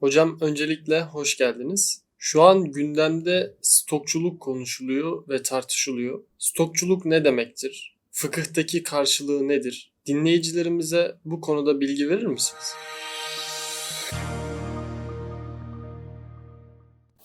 Hocam öncelikle hoş geldiniz. Şu an gündemde stokçuluk konuşuluyor ve tartışılıyor. Stokçuluk ne demektir? Fıkıhtaki karşılığı nedir? Dinleyicilerimize bu konuda bilgi verir misiniz?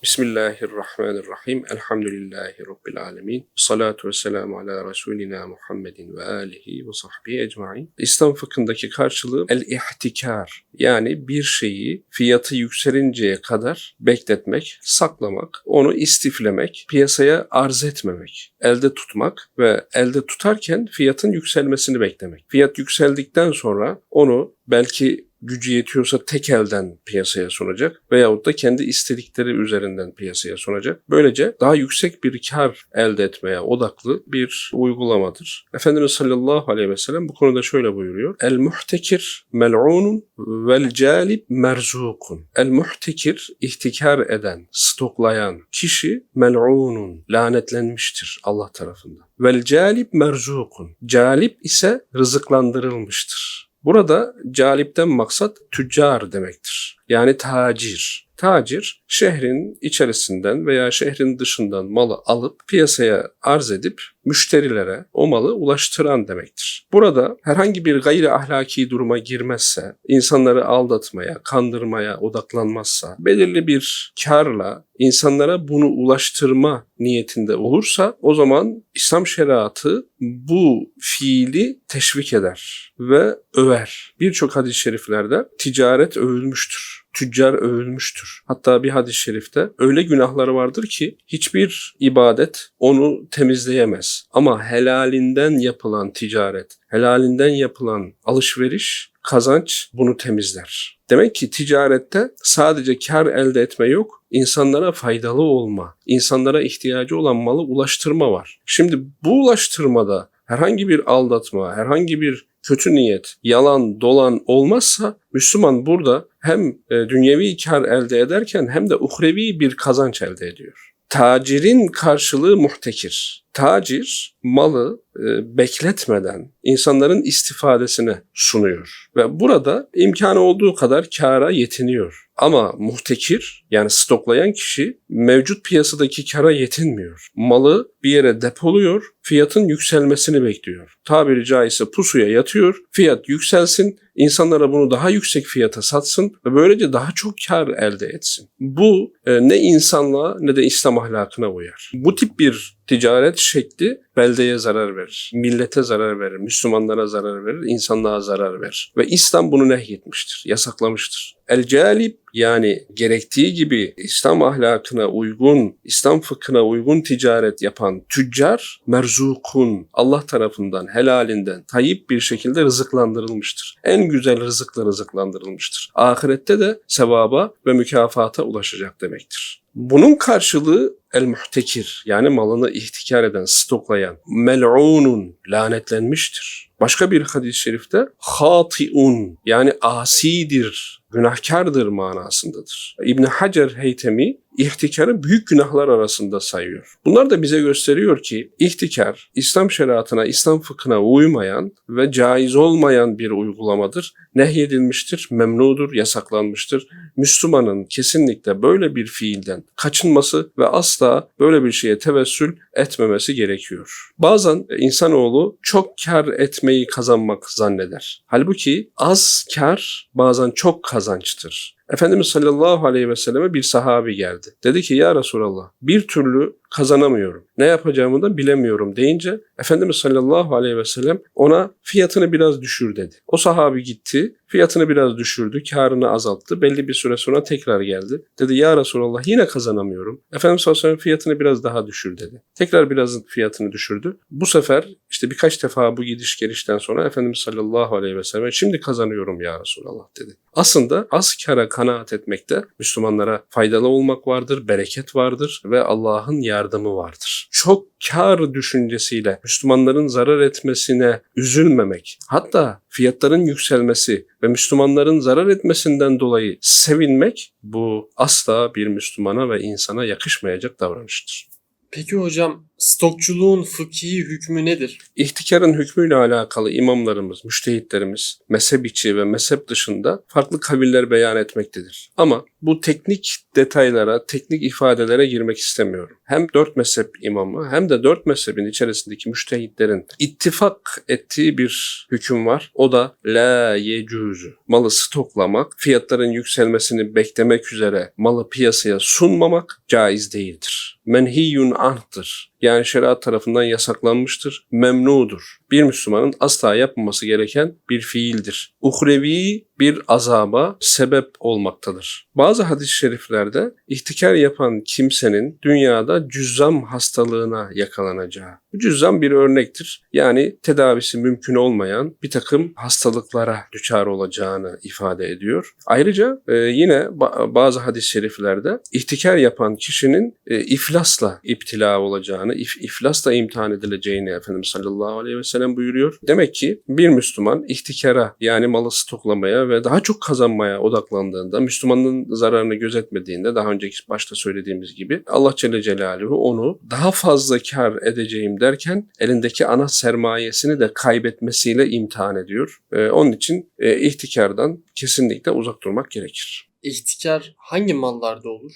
Bismillahirrahmanirrahim. Elhamdülillahi Rabbil alemin. Salatu ve selamu ala Resulina Muhammedin ve alihi ve sahbihi ecmain. İslam fıkhındaki karşılığı el-ihtikar. Yani bir şeyi fiyatı yükselinceye kadar bekletmek, saklamak, onu istiflemek, piyasaya arz etmemek, elde tutmak ve elde tutarken fiyatın yükselmesini beklemek. Fiyat yükseldikten sonra onu belki gücü yetiyorsa tek elden piyasaya sunacak veyahut da kendi istedikleri üzerinden piyasaya sunacak. Böylece daha yüksek bir kar elde etmeye odaklı bir uygulamadır. Efendimiz sallallahu aleyhi ve sellem bu konuda şöyle buyuruyor. El muhtekir mel'unun vel calib merzukun. El muhtekir ihtikar eden, stoklayan kişi mel'unun lanetlenmiştir Allah tarafından. Vel calib merzukun. Calib ise rızıklandırılmıştır. Burada calipten maksat tüccar demektir. Yani tacir. Tacir şehrin içerisinden veya şehrin dışından malı alıp piyasaya arz edip müşterilere o malı ulaştıran demektir. Burada herhangi bir gayri ahlaki duruma girmezse, insanları aldatmaya, kandırmaya odaklanmazsa, belirli bir karla insanlara bunu ulaştırma niyetinde olursa o zaman İslam şeriatı bu fiili teşvik eder ve över. Birçok hadis-i şeriflerde ticaret övülmüştür tüccar övülmüştür. Hatta bir hadis-i şerifte öyle günahları vardır ki hiçbir ibadet onu temizleyemez. Ama helalinden yapılan ticaret, helalinden yapılan alışveriş, kazanç bunu temizler. Demek ki ticarette sadece kar elde etme yok, insanlara faydalı olma, insanlara ihtiyacı olan malı ulaştırma var. Şimdi bu ulaştırmada herhangi bir aldatma, herhangi bir kötü niyet, yalan, dolan olmazsa Müslüman burada hem e, dünyevi kar elde ederken hem de uhrevi bir kazanç elde ediyor. Tacirin karşılığı muhtekir. Tacir malı e, bekletmeden insanların istifadesine sunuyor ve burada imkanı olduğu kadar kara yetiniyor. Ama muhtekir yani stoklayan kişi mevcut piyasadaki kara yetinmiyor. Malı bir yere depoluyor, fiyatın yükselmesini bekliyor. Tabiri caizse pusuya yatıyor, fiyat yükselsin, insanlara bunu daha yüksek fiyata satsın ve böylece daha çok kar elde etsin. Bu e, ne insanlığa ne de İslam ahlakına uyar. Bu tip bir ticaret şekli beldeye zarar verir, millete zarar verir, Müslümanlara zarar verir, insanlığa zarar verir. Ve İslam bunu nehyetmiştir, yasaklamıştır. El calib yani gerektiği gibi İslam ahlakına uygun, İslam fıkhına uygun ticaret yapan tüccar merzukun Allah tarafından helalinden tayyip bir şekilde rızıklandırılmıştır. En güzel rızıkla rızıklandırılmıştır. Ahirette de sevaba ve mükafata ulaşacak demektir. Bunun karşılığı el muhtekir yani malını ihtikar eden, stoklayan mel'unun lanetlenmiştir. Başka bir hadis-i şerifte hatiun yani asidir, günahkardır manasındadır. İbn Hacer Heytemi ihtikarı büyük günahlar arasında sayıyor. Bunlar da bize gösteriyor ki ihtikar İslam şeriatına, İslam fıkhına uymayan ve caiz olmayan bir uygulamadır. Nehyedilmiştir, memnudur, yasaklanmıştır. Müslümanın kesinlikle böyle bir fiilden kaçınması ve asla böyle bir şeye tevessül etmemesi gerekiyor. Bazen insanoğlu çok kar etmeyi kazanmak zanneder. Halbuki az kar bazen çok kazançtır. Efendimiz sallallahu aleyhi ve selleme bir sahabi geldi. Dedi ki ya Resulallah bir türlü kazanamıyorum. Ne yapacağımı da bilemiyorum deyince Efendimiz sallallahu aleyhi ve sellem ona fiyatını biraz düşür dedi. O sahabi gitti, fiyatını biraz düşürdü, karını azalttı. Belli bir süre sonra tekrar geldi. Dedi ya Resulallah yine kazanamıyorum. Efendimiz sallallahu aleyhi ve sellem fiyatını biraz daha düşür dedi. Tekrar biraz fiyatını düşürdü. Bu sefer işte birkaç defa bu gidiş gelişten sonra Efendimiz sallallahu aleyhi ve sellem şimdi kazanıyorum ya Resulallah dedi. Aslında az kara kanaat etmekte Müslümanlara faydalı olmak vardır, bereket vardır ve Allah'ın yardımı vardır. Çok kar düşüncesiyle Müslümanların zarar etmesine üzülmemek, hatta fiyatların yükselmesi ve Müslümanların zarar etmesinden dolayı sevinmek bu asla bir Müslümana ve insana yakışmayacak davranıştır. Peki hocam Stokçuluğun fıkhi hükmü nedir? İhtikarın hükmüyle alakalı imamlarımız, müştehitlerimiz mezhep içi ve mezhep dışında farklı kaviller beyan etmektedir. Ama bu teknik detaylara, teknik ifadelere girmek istemiyorum. Hem dört mezhep imamı hem de dört mezhebin içerisindeki müştehitlerin ittifak ettiği bir hüküm var. O da la yecuzu. Malı stoklamak, fiyatların yükselmesini beklemek üzere malı piyasaya sunmamak caiz değildir. Menhiyun anhtır. Yani şeriat tarafından yasaklanmıştır, memnudur. Bir Müslümanın asla yapmaması gereken bir fiildir. Uhrevi bir azaba sebep olmaktadır. Bazı hadis-i şeriflerde ihtikar yapan kimsenin dünyada cüzzam hastalığına yakalanacağı. Bu cüzzam bir örnektir. Yani tedavisi mümkün olmayan bir takım hastalıklara düçar olacağını ifade ediyor. Ayrıca e, yine ba- bazı hadis-i şeriflerde ihtikar yapan kişinin e, iflasla iptila olacağını, if- iflasla imtihan edileceğini Efendimiz sallallahu aleyhi ve sellem buyuruyor. Demek ki bir Müslüman ihtikara yani malı stoklamaya ve daha çok kazanmaya odaklandığında, Müslümanın zararını gözetmediğinde daha önceki başta söylediğimiz gibi Allah Celle Celaluhu onu daha fazla kar edeceğim derken elindeki ana sermayesini de kaybetmesiyle imtihan ediyor. Ee, onun için e, ihtikardan kesinlikle uzak durmak gerekir. İhtikar hangi mallarda olur?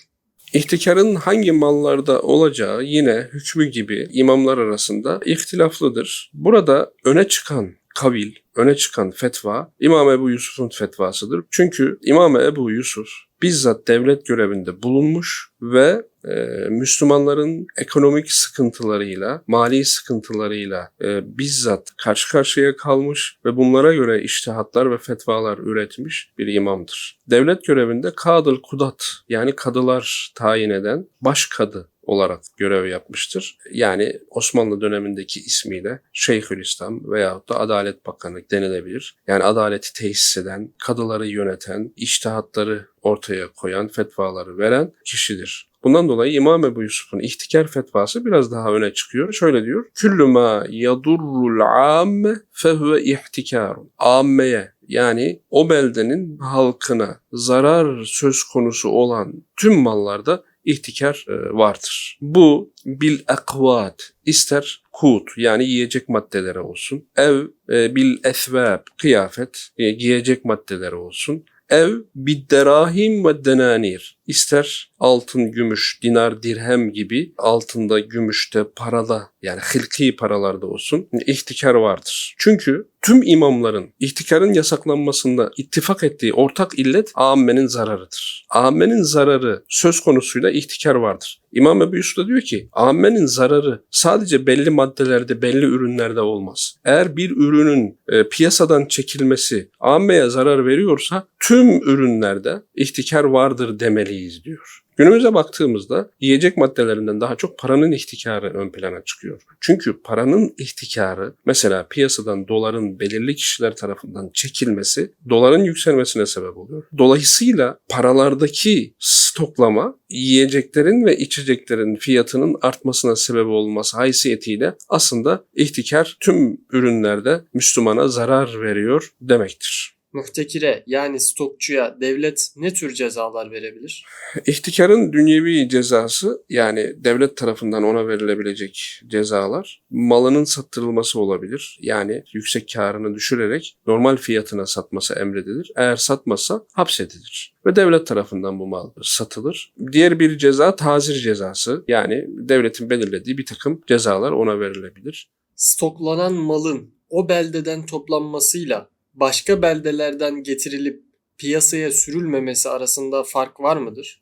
İhtikarın hangi mallarda olacağı yine hükmü gibi imamlar arasında ihtilaflıdır. Burada öne çıkan kavil, öne çıkan fetva İmam Ebu Yusuf'un fetvasıdır. Çünkü İmam Ebu Yusuf bizzat devlet görevinde bulunmuş ve e, Müslümanların ekonomik sıkıntılarıyla, mali sıkıntılarıyla e, bizzat karşı karşıya kalmış ve bunlara göre iştihatlar ve fetvalar üretmiş bir imamdır. Devlet görevinde Kadıl Kudat yani kadılar tayin eden baş kadı olarak görev yapmıştır. Yani Osmanlı dönemindeki ismiyle Şeyhülislam veyahut da Adalet Bakanı denilebilir. Yani adaleti tesis eden, kadıları yöneten, iştihatları ortaya koyan, fetvaları veren kişidir. Bundan dolayı İmam Ebu Yusuf'un ihtikar fetvası biraz daha öne çıkıyor. Şöyle diyor. Küllü ma yadurrul amme fehuve ihtikarun. Ammeye yani o beldenin halkına zarar söz konusu olan tüm mallarda ihtikar e, vardır. Bu bil akvat ister kut yani yiyecek maddeleri olsun. Ev e, bil esvab kıyafet e, giyecek maddeleri olsun. Ev bidderahim ve denanir. İster altın, gümüş, dinar, dirhem gibi altında, gümüşte, parada yani hılki paralarda olsun ihtikar vardır. Çünkü tüm imamların ihtikarın yasaklanmasında ittifak ettiği ortak illet ammenin zararıdır. Ammenin zararı söz konusuyla ihtikar vardır. İmam Ebu Yusuf da diyor ki ammenin zararı sadece belli maddelerde, belli ürünlerde olmaz. Eğer bir ürünün e, piyasadan çekilmesi ammeye zarar veriyorsa tüm ürünlerde ihtikar vardır demeliyiz diyor. Günümüze baktığımızda yiyecek maddelerinden daha çok paranın ihtikarı ön plana çıkıyor. Çünkü paranın ihtikarı mesela piyasadan doların belirli kişiler tarafından çekilmesi doların yükselmesine sebep oluyor. Dolayısıyla paralardaki stoklama yiyeceklerin ve içeceklerin fiyatının artmasına sebep olması haysiyetiyle aslında ihtikar tüm ürünlerde Müslümana zarar veriyor demektir. Muhtekire yani stokçuya devlet ne tür cezalar verebilir? İhtikarın dünyevi cezası yani devlet tarafından ona verilebilecek cezalar malının sattırılması olabilir. Yani yüksek karını düşürerek normal fiyatına satması emredilir. Eğer satmazsa hapsedilir ve devlet tarafından bu mal satılır. Diğer bir ceza tazir cezası yani devletin belirlediği bir takım cezalar ona verilebilir. Stoklanan malın o beldeden toplanmasıyla başka beldelerden getirilip piyasaya sürülmemesi arasında fark var mıdır?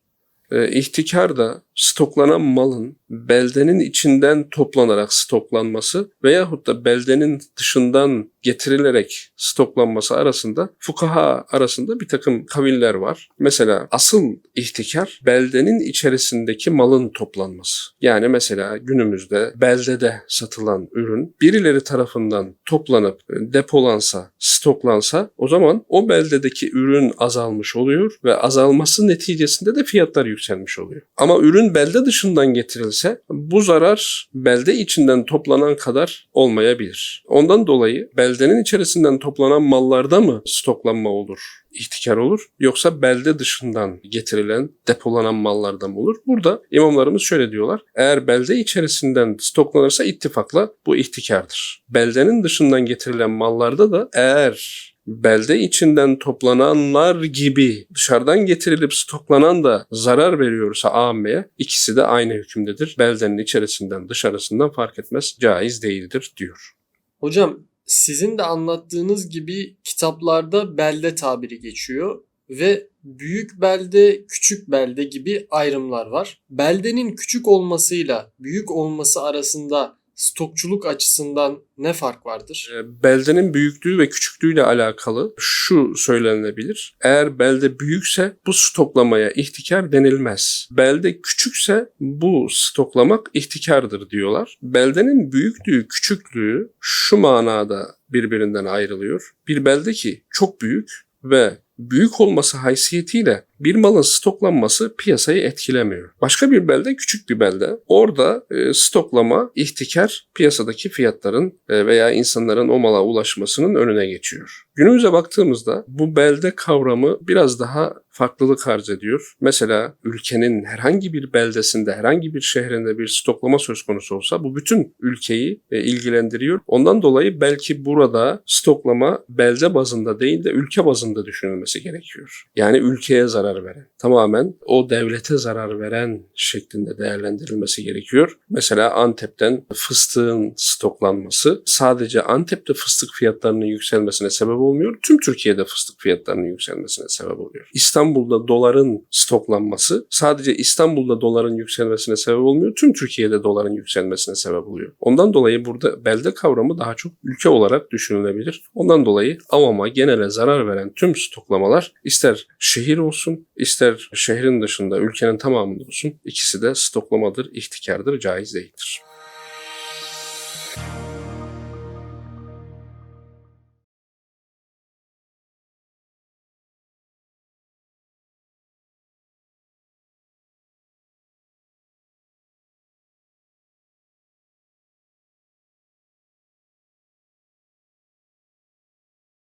E, ihtikar da stoklanan malın beldenin içinden toplanarak stoklanması veyahut da beldenin dışından getirilerek stoklanması arasında fukaha arasında bir takım kaviller var. Mesela asıl ihtikar beldenin içerisindeki malın toplanması. Yani mesela günümüzde beldede satılan ürün birileri tarafından toplanıp e, depolansa, stoklansa o zaman o beldedeki ürün azalmış oluyor ve azalması neticesinde de fiyatlar yükselmiş oluyor. Ama ürün belde dışından getirilse bu zarar belde içinden toplanan kadar olmayabilir. Ondan dolayı belde beldenin içerisinden toplanan mallarda mı stoklanma olur? ihtikar olur yoksa belde dışından getirilen depolanan mallarda mı olur? Burada imamlarımız şöyle diyorlar. Eğer belde içerisinden stoklanırsa ittifakla bu ihtikardır. Beldenin dışından getirilen mallarda da eğer belde içinden toplananlar gibi dışarıdan getirilip stoklanan da zarar veriyorsa ammeye ikisi de aynı hükümdedir. Beldenin içerisinden dışarısından fark etmez caiz değildir diyor. Hocam sizin de anlattığınız gibi kitaplarda belde tabiri geçiyor ve büyük belde, küçük belde gibi ayrımlar var. Beldenin küçük olmasıyla büyük olması arasında stokçuluk açısından ne fark vardır? E, Beldenin büyüklüğü ve küçüklüğüyle alakalı şu söylenilebilir. Eğer belde büyükse bu stoklamaya ihtikar denilmez. Belde küçükse bu stoklamak ihtikardır diyorlar. Beldenin büyüklüğü, küçüklüğü şu manada birbirinden ayrılıyor. Bir belde ki çok büyük ve büyük olması haysiyetiyle bir malın stoklanması piyasayı etkilemiyor. Başka bir belde küçük bir belde. Orada e, stoklama, ihtikar piyasadaki fiyatların e, veya insanların o mala ulaşmasının önüne geçiyor. Günümüze baktığımızda bu belde kavramı biraz daha farklılık arz ediyor. Mesela ülkenin herhangi bir beldesinde, herhangi bir şehrinde bir stoklama söz konusu olsa bu bütün ülkeyi e, ilgilendiriyor. Ondan dolayı belki burada stoklama belde bazında değil de ülke bazında düşünülmesi gerekiyor. Yani ülkeye zarar veren, tamamen o devlete zarar veren şeklinde değerlendirilmesi gerekiyor. Mesela Antep'ten fıstığın stoklanması sadece Antep'te fıstık fiyatlarının yükselmesine sebep olmuyor. Tüm Türkiye'de fıstık fiyatlarının yükselmesine sebep oluyor. İstanbul'da doların stoklanması sadece İstanbul'da doların yükselmesine sebep olmuyor. Tüm Türkiye'de doların yükselmesine sebep oluyor. Ondan dolayı burada belde kavramı daha çok ülke olarak düşünülebilir. Ondan dolayı avama genele zarar veren tüm stoklamalar ister şehir olsun ister şehrin dışında ülkenin tamamında olsun ikisi de stoklamadır, ihtikardır, caiz değildir.